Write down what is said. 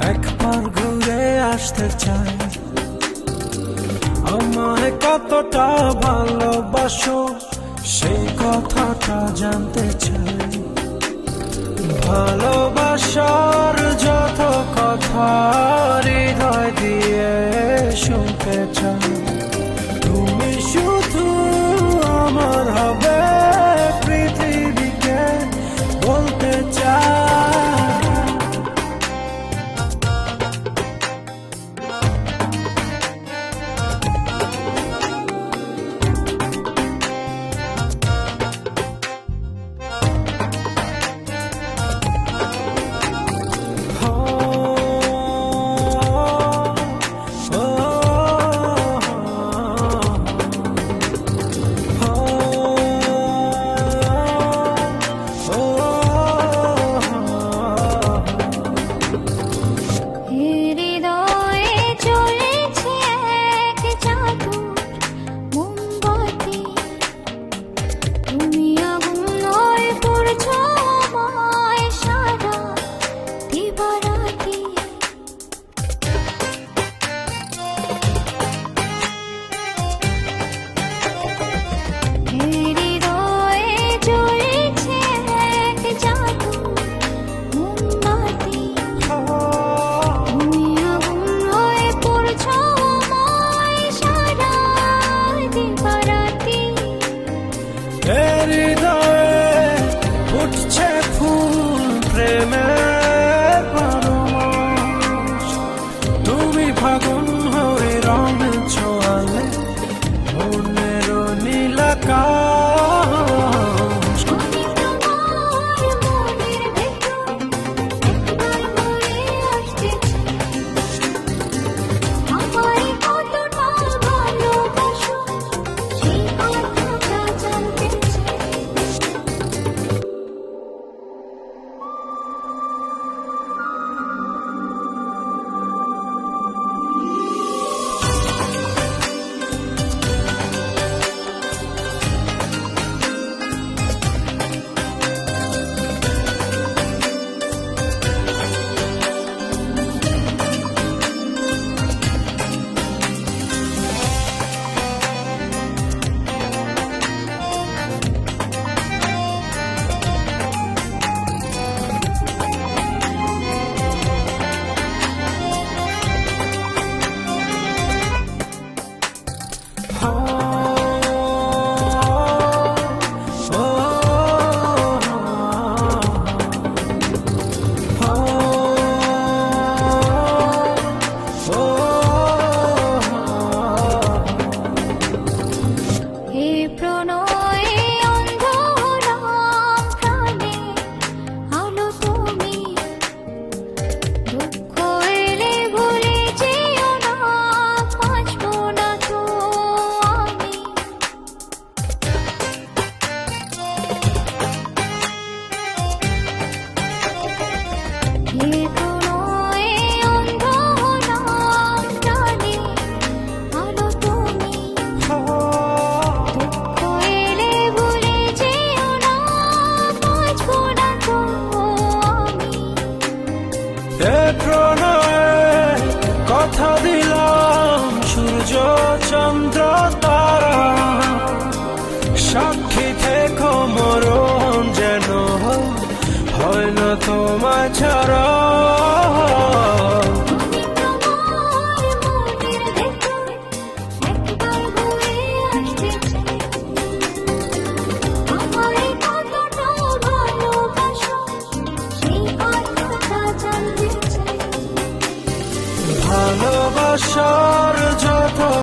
একবার ঘুরে আসতে চাই। আমায় কতটা ভালোবাসো সেই কথাটা জানতে চাই। ভালোবাসার যত কথা হৃদয় দিয়ে শুনতে চাই। তুমি শুন cara. ये तो shore